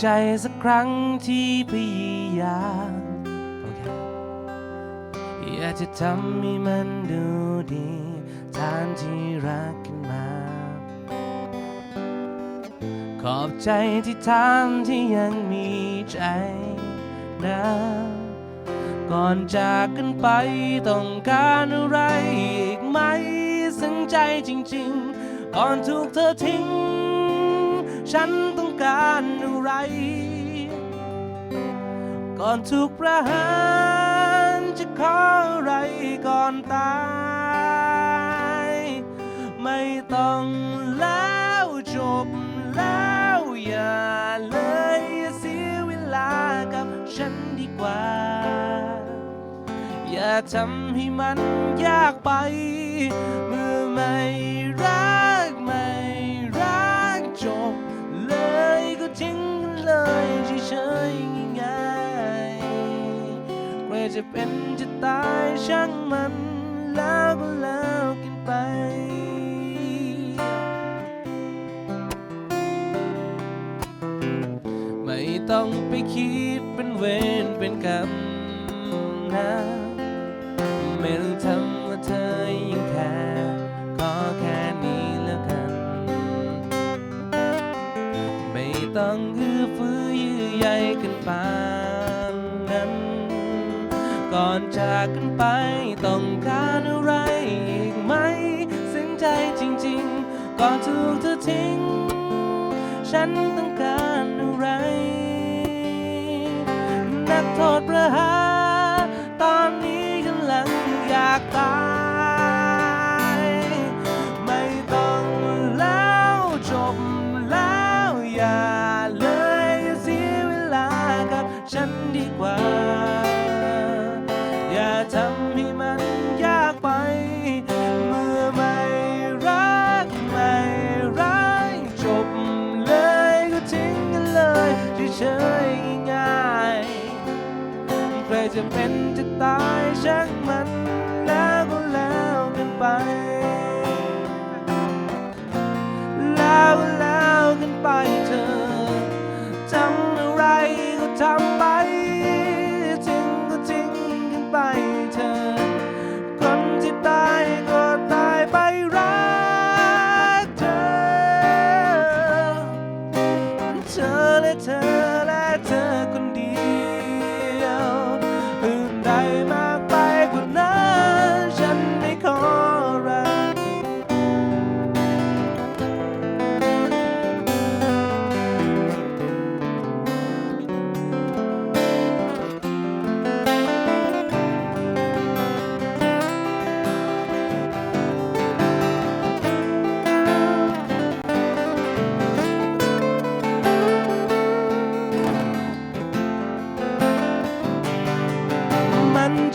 ใจสักครั้งที่พยายามอยากจะทำให้มันดูดีทานที่รักกันมา ขอบใจที่ทานที่ยังมีใจนะก่อนจากกันไปต้องการอะไรอีกไหมซึ้งใจจริงๆ ก่อนถูกเธอทิ้ง ฉันต้องการอะไร ก่อนถูกประหารจะขออะไรก่อนตาย ไม่ต้องแล้วจบแล้วอย่าเลยเสียเวลากับฉันดีกว่า อย่าทำให้มันยากไป เมื่อไม่รัก ๆใครจะเป็นจะตายช่างมัน แล้วก็แล้วกันไป ไม่ต้องไปคิดเป็นเวรเป็นกรรมนะไม่ต้องทำว่าเธอยังแค่ขอแค่นี้แล้วกัน ไม่ต้องอื้อฟื้อยื้อใยกันไป ก่อนจากกันไป ต้องการอะไรอีกไหม ซึ้งใจจริงๆ ก่อนถูกเธอทิ้ง ฉันต้องการอะไร นักโทษประหาร จะเป็นจะตายช่างมัน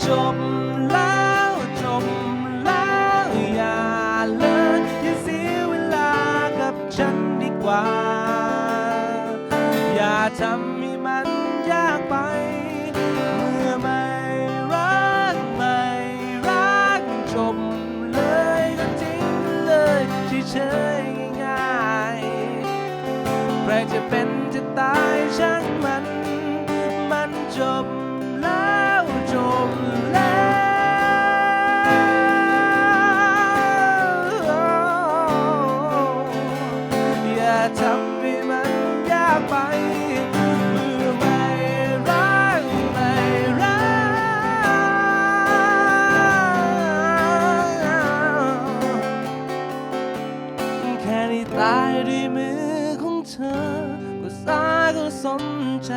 จบแล้วจบแล้วอย่าเลิกอย่าเสียเวลากับฉันดีกว่า อย่าทำให้มันยากไป ที่ตายด้วยมือของเธอ ก็สาก็สนใจ